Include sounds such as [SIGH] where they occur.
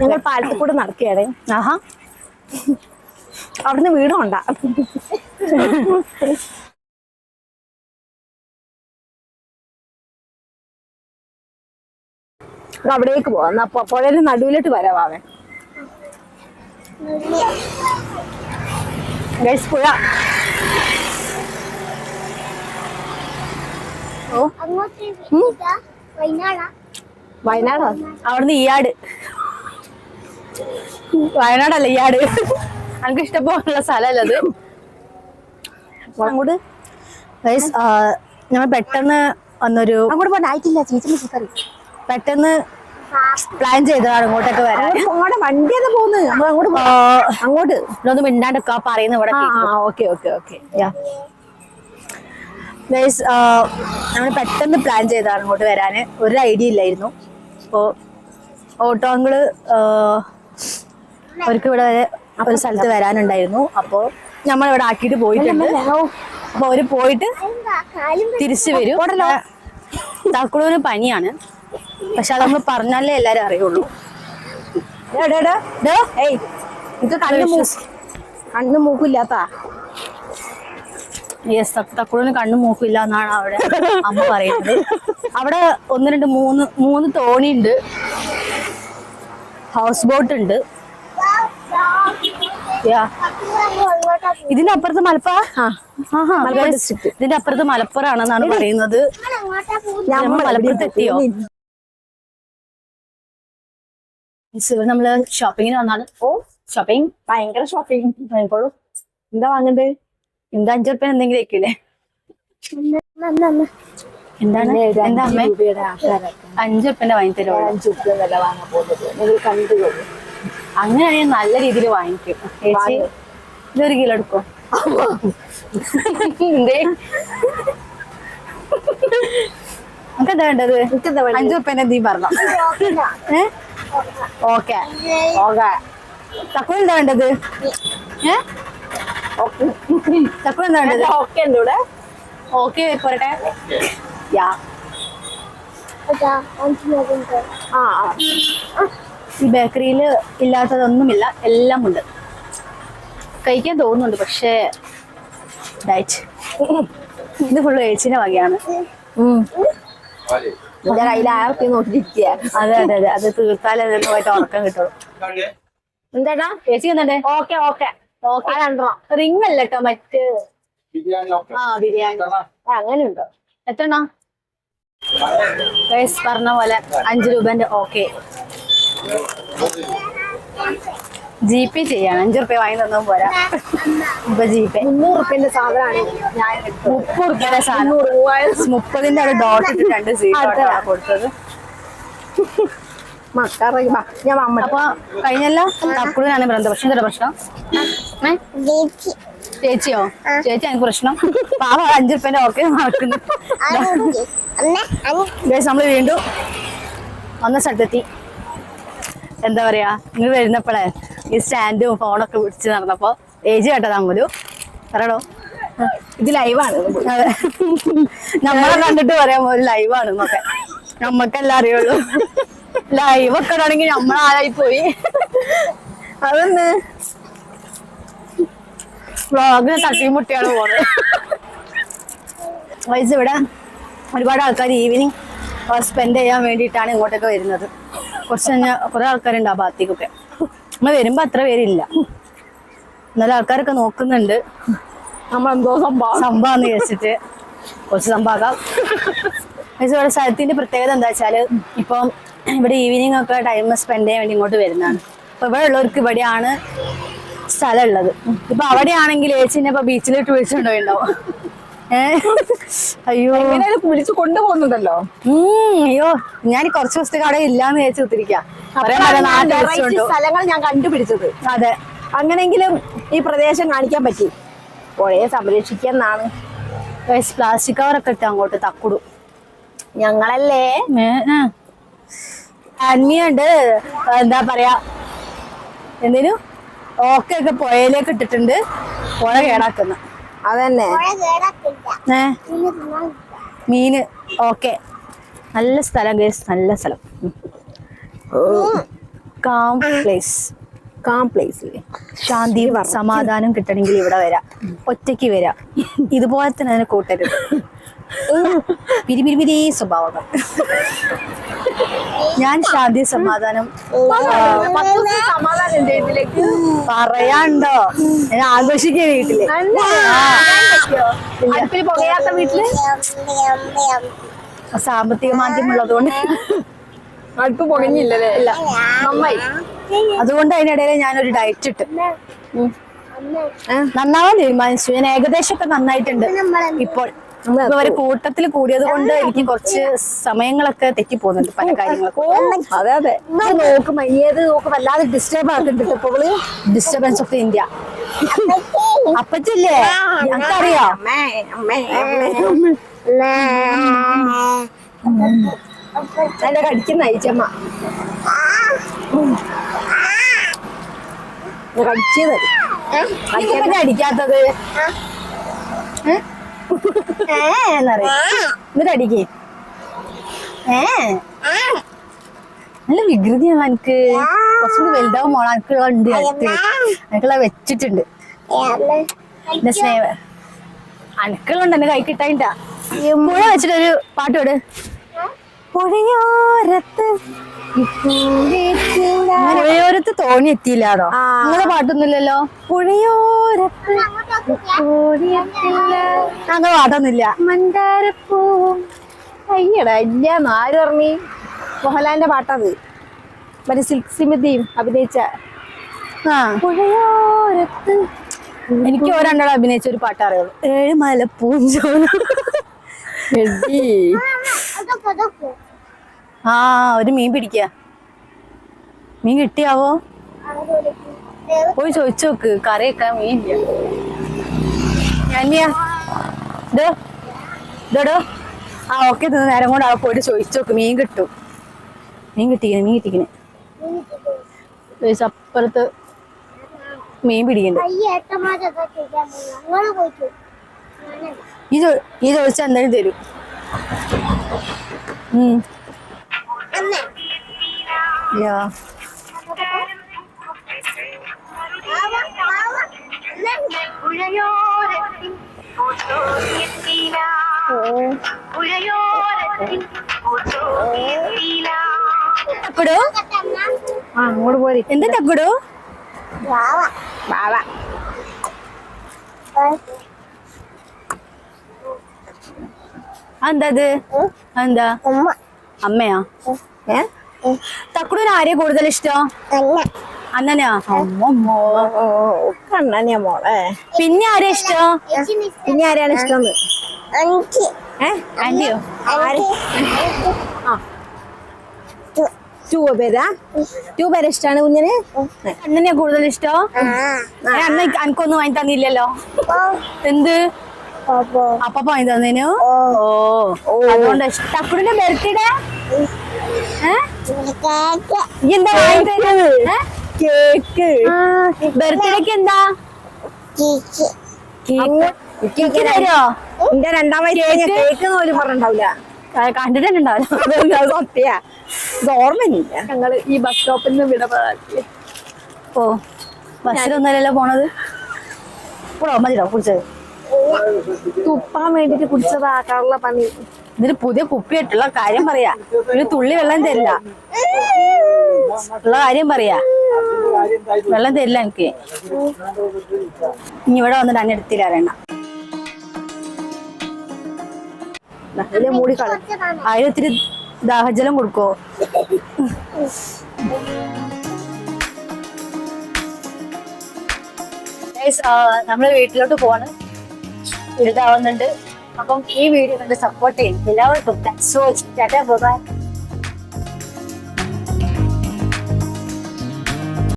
ഞങ്ങൾ പാലത്തിൽ കൂടെ നടക്കുകയാണ്. ആഹാ. അവിടുന്ന് വീടും ഉണ്ടാ അവിടേക്ക് പോവാം. എന്നാ പുഴയുടെ നടുവിലോട്ട് വരാവാ ഗൈസ് പുഴ. ഓ. വയനാടോ? അവിടുന്ന് ഈയാട്. വയനാടല്ല ഈയാട് നമുക്ക് ഇഷ്ടപ്പെടാനുള്ള സ്ഥലമല്ല അത്? അങ്ങോട്ട്. ഞങ്ങൾ പെട്ടെന്ന് വന്നൊരു അങ്ങോട്ട് പോകാൻ ആയിട്ടില്ല ചേച്ചി പെട്ടെന്ന് പ്ലാൻ ചെയ്തതാണ് ഇങ്ങോട്ടൊക്കെ വരാൻ. അങ്ങോട്ട് വണ്ടിയൊക്കെ പോകുന്നു നമ്മൾ അങ്ങോട്ട് അങ്ങോട്ട്. ഇതൊന്നും മിണ്ടാണ്ടൊക്കെ പറയുന്നത് ഇവിടെ ഓക്കെ ഓക്കെ ഓക്കെ. ഗൈസ് നമ്മൾ പെട്ടെന്ന് പ്ലാൻ ചെയ്തതാണ് ഇങ്ങോട്ട് വരാൻ ഒരു ഐഡിയ ഇല്ലായിരുന്നു. അപ്പോൾ ഓട്ടോ അങ്കിൾ അവർക്ക് ഇവിടെ വരെ ഒരു സ്ഥലത്ത് വരാനുണ്ടായിരുന്നു. അപ്പോൾ നമ്മൾ ഇവിടെ ആക്കിയിട്ട് പോയിട്ടുണ്ട്. അപ്പോൾ അവർ പോയിട്ട് തിരിച്ചു വരും. താക്കുളൂന് പനിയാണ്. പക്ഷെ അത് നമ്മൾ പറഞ്ഞാലേ എല്ലാരും അറിയുള്ളൂ. കണ്ണു മൂക്കില്ലാത്ത? യെസ് തക്കുളൂന് കണ്ണു മൂക്കില്ല എന്നാണ് അവിടെ അമ്മ പറയുന്നത്. അവിടെ ഒന്ന് രണ്ട് മൂന്ന് മൂന്ന് തോണിയുണ്ട്. ഹൗസ് ബോട്ട് ഉണ്ട്. ഇതിന്റെ അപ്പുറത്ത് മലപ്പുറ മലപ്പുറം. ഇതിന്റെ അപ്പുറത്ത് മലപ്പുറമാണെന്നാണ് പറയുന്നത്. അങ്ങോട്ടാ നമ്മൾ മലപ്പുറത്ത് എത്തിയോ? നമ്മൾ ഷോപ്പിങ്ങിന് വന്നാണ്. ഓ ഷോപ്പിംഗ് ഭയങ്കര ഷോപ്പിംഗ് എന്താ വാങ്ങണ്ടേ? എന്താ അഞ്ചു റുപ്യ എന്തെങ്കിലും വെക്കൂലേ എന്താണ്? എന്താ അമ്മ? അഞ്ചു റുപ്യന്റെ വാങ്ങി തരുമോ അഞ്ചു റുപ്യ കണ്ടുകൊള്ളു അങ്ങനെയാണെങ്കിൽ നല്ല രീതിയിൽ വാങ്ങിക്കും. ചേച്ചി ഇതൊരു കിലോ എടുക്കോ? എന്താ വേണ്ടത്? അഞ്ചു ഉപ്പേനെ നീ പറഞ്ഞു? ഓക്കെ. ഓക്കെ. തക്കുൾ എന്താ വേണ്ടത്? ഏ? തക്കുൾ എന്താ വേണ്ടത്? ഓക്കെ ഉണ്ട് ഇവിടെ ഓക്കെ പോരട്ടെ. യാ. ആ ആ. ഈ ബേക്കറിയിൽ ഇല്ലാത്തതൊന്നുമില്ല. എല്ലാം ഉണ്ട് കഴിക്കാൻ തോന്നുന്നുണ്ട് പക്ഷേ ഡയറ്റ്. ഇത് ഫുള്ള് ഏച്ചിന്റെ വകയാണ്. എന്റെ കയ്യിൽ ആർക്കും നോക്കിയിരിക്കുക അതെ അതെ അതെ. അത് തീർത്താലേ പോയിട്ട് ഉറക്കം കിട്ടുള്ളൂ. എന്താടാ? ചേച്ചി എന്നെ ഓക്കെ ഓക്കെ. ഓക്കെ. റിംഗ് അല്ല കേട്ടോ മറ്റ്. ആ ബിരിയാണി. അങ്ങനെ ഉണ്ടോ എത്രണ്ണ ഗൈസ് പറഞ്ഞ പോലെ അഞ്ചു രൂപന്റെ ഓക്കെ. ജി പേ ചെയ്യാണ് അഞ്ചു റുപ്യ വാങ്ങി തന്നു പോരാ. ഇപ്പൊ ജി പേ മുന്നൂറ് റുപ്യന്റെ സാധനമാണ് ഞാൻ എടുത്തത്. മുപ്പത് റുപ്യന്റെ സാധനം മുപ്പതിന്റെ അവിടെ ഡോട്ട് ഇട്ട് രണ്ട് സീറ്റ് കൊടുത്തത്? ഞാൻ അമ്മ. അപ്പൊ കഴിഞ്ഞല്ല? തക്കുളിനാണ് പ്രശ്നം. പക്ഷെ എന്താ പ്രശ്നം ചേച്ചിയോ? ചേച്ചി എനിക്ക് പ്രശ്നം. പാവ അഞ്ചു റുപ്യന്റെ ഓക്കെ നടക്കുന്നു. നമ്മൾ വീണ്ടും വന്ന സ്ഥലത്തെത്തി. എന്താ പറയാ നിങ്ങൾ വരുന്നപ്പോഴേ ഈ സ്റ്റാൻഡും ഫോണൊക്കെ പിടിച്ച് നടന്നപ്പോ ഏജ് കേട്ടതാ മുലു പറയണോ ഇത് ലൈവാണ്. അതെ നമ്മളെ കണ്ടിട്ട് പറയാൻ ഒരു ലൈവാണ് എന്നൊക്കെ നമ്മക്കെല്ലാം അറിയുള്ളൂ. ലൈവ് ഒക്കെ ആണെങ്കിൽ നമ്മളായി പോയി. അതൊന്ന് വ്ളോഗിന് തട്ടിമുട്ടിയാണ് പോണത്. വയസ്സ് ഇവിടെ ഒരുപാട് ആൾക്കാർ ഈവനിങ് സ്പെൻഡ് ചെയ്യാൻ വേണ്ടിയിട്ടാണ് ഇങ്ങോട്ടൊക്കെ വരുന്നത്. കുറച്ച് കഴിഞ്ഞാൽ കുറെ ആൾക്കാരുണ്ട് ആ ഭാഗത്തേക്കൊക്കെ. നമ്മൾ വരുമ്പോ അത്ര പേരില്ല. എന്നാലും ആൾക്കാരൊക്കെ നോക്കുന്നുണ്ട്. നമ്മളെന്തോ സംഭവം. സംഭവം വിചാരിച്ചിട്ട് കുറച്ച് സംഭവം ഇവിടെ സ്ഥലത്തിന്റെ പ്രത്യേകത എന്താ വെച്ചാൽ ഇപ്പം ഇവിടെ ഈവനിങ് ഒക്കെ ടൈം സ്പെൻഡ് ചെയ്യാൻ വേണ്ടി ഇങ്ങോട്ട് വരുന്നതാണ്. അപ്പൊ ഇവിടെ ഉള്ളവർക്ക് ഇവിടെയാണ് സ്ഥലം ഉള്ളത്. ഇപ്പൊ അവിടെയാണെങ്കിൽ ഏച്ചിനെ ഇപ്പൊ ബീച്ചിലോട്ട് വിളിച്ചുകൊണ്ടുപോയിണ്ടാവും ഏ അയ്യോ. എങ്ങനെയാലും വിളിച്ചു കൊണ്ടുപോകുന്നുണ്ടല്ലോ ഉം അയ്യോ. ഞാൻ കുറച്ച് ദിവസത്തേക്ക് അവിടെ ഇല്ലാന്ന് വിചാരിച്ചു സ്ഥലങ്ങൾ ഞാൻ കണ്ടുപിടിച്ചത്. അതെ. അങ്ങനെങ്കിലും ഈ പ്രദേശം കാണിക്കാൻ പറ്റി. പുഴയെ സംരക്ഷിക്കാന്നാണ്. പ്ലാസ്റ്റിക് കവറൊക്കെ ഇട്ട് അങ്ങോട്ട് തക്കുടു. ഞങ്ങളല്ലേ? അന്യുണ്ട് എന്താ പറയാ? എന്തേലും ഓക്കെ ഒക്കെ പുഴയിലേക്ക് ഇട്ടിട്ടുണ്ട്. പുഴ കേടാക്കുന്ന. അതന്നെ. ഏ? മീന്. ഓക്കെ. നല്ല സ്ഥലം ഗേസ് നല്ല സ്ഥലം. കാം പ്ലേസ് കാം പ്ലേസ് ശാന്തിയും സമാധാനം കിട്ടണമെങ്കിൽ ഇവിടെ വരാം. ഒറ്റയ്ക്ക് വരാം. ഇതുപോലെ തന്നെ അതിനെ കൂട്ടരുത്. [LAUGHS] പിരിപിരിപിരി സ്വഭാവങ്ങൾ ഞാൻ ശാന്തി സമാധാനം. പറയാണ്ടോ ഞാൻ ആഘോഷിക്കുക വീട്ടിൽ. പുകയാത്ത വീട്ടിൽ? സാമ്പത്തിക മാന്ദ്യമുള്ളതുകൊണ്ട്. അടുപ്പ് പുകഞ്ഞില്ലല്ലേ? ഇല്ല. നന്നായി. അതുകൊണ്ട് അതിനിടയിൽ ഞാനൊരു ഡയറ്റ് ഇട്ട്. നന്നാവാൻ തീരുമാനിച്ചു. ഞാൻ ഏകദേശം ഒക്കെ നന്നായിട്ടുണ്ട്. ഇപ്പോൾ ഒരു കൂട്ടത്തിൽ കൂടിയത് കൊണ്ട് എനിക്ക് കുറച്ച് സമയങ്ങളൊക്കെ തെറ്റി പോകുന്നുണ്ട് പല കാര്യങ്ങളൊക്കെ അതെ അതെ. നോക്ക് നോക്കും നോക്ക് വല്ലാതെ ഡിസ്റ്റർബ് ആക്കുന്നുണ്ട് ഇപ്പൊ ഡിസ്റ്റർബൻസ് ഓഫ് ഇന്ത്യ അപ്പച്ചില്ലേ? ഞങ്ങൾക്കറിയോ നല്ല കടിക്കുന്ന അയച്ചമ്മ? കടിച്ചത്. അടിക്കാത്തത് ഏ? എന്നറിയാം? എന്നിട്ട് അടിക്കേ. ഏ. നല്ല വികൃതിയാണ് എനിക്ക് കുറച്ചുകൂടി വലുതാവും മോളെ. എനിക്കുള്ള ഉണ്ട് അടുത്ത് എനിക്കുള്ള വെച്ചിട്ടുണ്ട്. എന്റെ സ്നേഹ. അനക്കുള്ളുണ്ട് എന്റെ കൈ കിട്ടായിട്ടാ പുഴ വെച്ചിട്ടൊരു പാട്ട് വിട് പുഴയോരത്ത് പുഴയോരത്ത് തോണി എത്തിയില്ലാതോ നിങ്ങളെ പാട്ടൊന്നുമില്ലല്ലോ? പുഴയോരത്ത് അങ്ങനെ പാട്ടൊന്നുമില്ല. മന്ദാരപ്പൂവും. അയ്യടാ ഇല്ല ആര് പറഞ്ഞു? മോഹൻലാലിന്റെ പാട്ടത് മറ്റേ സിൽക്ക് സിമിതിയും അഭിനയിച്ച. പുഴയോരത്ത് എനിക്ക് ഒരെണ്ണം അഭിനയിച്ച ഒരു പാട്ട് അറിയുള്ളൂ. ഏഴ് മലപ്പൂഞ്ചോല. ആ ഒരു മീൻ പിടിക്ക. മീൻ കിട്ടിയാവോ? പോയി ചോദിച്ചു നോക്ക്. കറി വെക്കാൻ മീൻ ഇല്ല ഞാനിയാ ഇതോ ഇതോടോ ആ ഓക്കെ നേരം കൊണ്ട് ആ പോയിട്ട് ചോദിച്ചു നോക്ക്. മീൻ കിട്ടും. മീൻ കിട്ടിക്കണേ മീൻ കിട്ടിക്കണേ. അപ്പുറത്ത് മീൻ പിടിക്കണ്ടേ. ഈ ചോദിച്ചാൽ എന്തായാലും തരും. Yeah. తప్పుడు మూడు పోరి ఎంత తప్పుడు బావా బావా அந்த அது அந்த அம்மையா ஏன் തക്കുടിന് ആരെയാ കൂടുതൽ ഇഷ്ടം? അന്ന അന്നനാ അമ്മമ്മോ. ഓ കണ്ണനെയാ മോളെ. പിന്നെ ആരെ ഇഷ്ടം? പിന്നെ ആരെയാണ് ഇഷ്ടം? ആന്റിയോ? ആ. ടൂ പേരാ ടൂ പേരെ ഇഷ്ടാണ് കുഞ്ഞിന്? അണ്ണനെയാ കൂടുതൽ ഇഷ്ടം? അന്ന് എനിക്കൊന്നും വാങ്ങി തന്നില്ലല്ലോ. എന്ത്? അപ്പൊ. വാങ്ങി തന്നേനു? ഓ. ഓ. അതുകൊണ്ട് തക്കുടിന്റെ ബർത്ത്ഡേ ഈ എന്താ വാങ്ങി തരുന്നത് കേക്ക്. ബർത്ത്ഡേക്ക് എന്താ? കേക്ക്. തരോ. എന്റെ രണ്ടാമത് കേക്ക്? പോലും പറഞ്ഞിട്ടുണ്ടാവില്ല കണ്ടിട്ടുണ്ടാവില്ല [LAUGHS] സത്യ? ഓർമ്മയില്ല. ഞങ്ങൾ ഈ ബസ് സ്റ്റോപ്പിൽ നിന്ന് വിട ഓ ബസ്സിലൊന്നല്ലല്ലോ പോണത്? ഇപ്പോഴോ മതിയോ കുടിച്ചത് തുപ്പാൻ വേണ്ടിട്ട് കുടിച്ചതാക്കാറുള്ള പണി. ഇതിന് പുതിയ കുപ്പിയിട്ടുള്ള കാര്യം പറയാ. ഒരു തുള്ളി വെള്ളം തരില്ല. ഉള്ള കാര്യം പറയാ. വെള്ളം തരില്ല എനിക്ക്. ഇനി ഇവിടെ വന്നിട്ട് അന്നെ എടുത്തില്ല അറിയണ്ട അതിലെ മൂടി കളി. ഇത്തിരി ദാഹജലം കൊടുക്കോ? നമ്മൾ വീട്ടിലോട്ട് പോവാണ്. ഇരുട്ടാവുന്നുണ്ട് അപ്പം ഈ വീഡിയോ കണ്ട് സപ്പോർട്ട് ചെയ്യും എല്ലാവർക്കും വാച്ചിങ് ടാറ്റാ ബൈ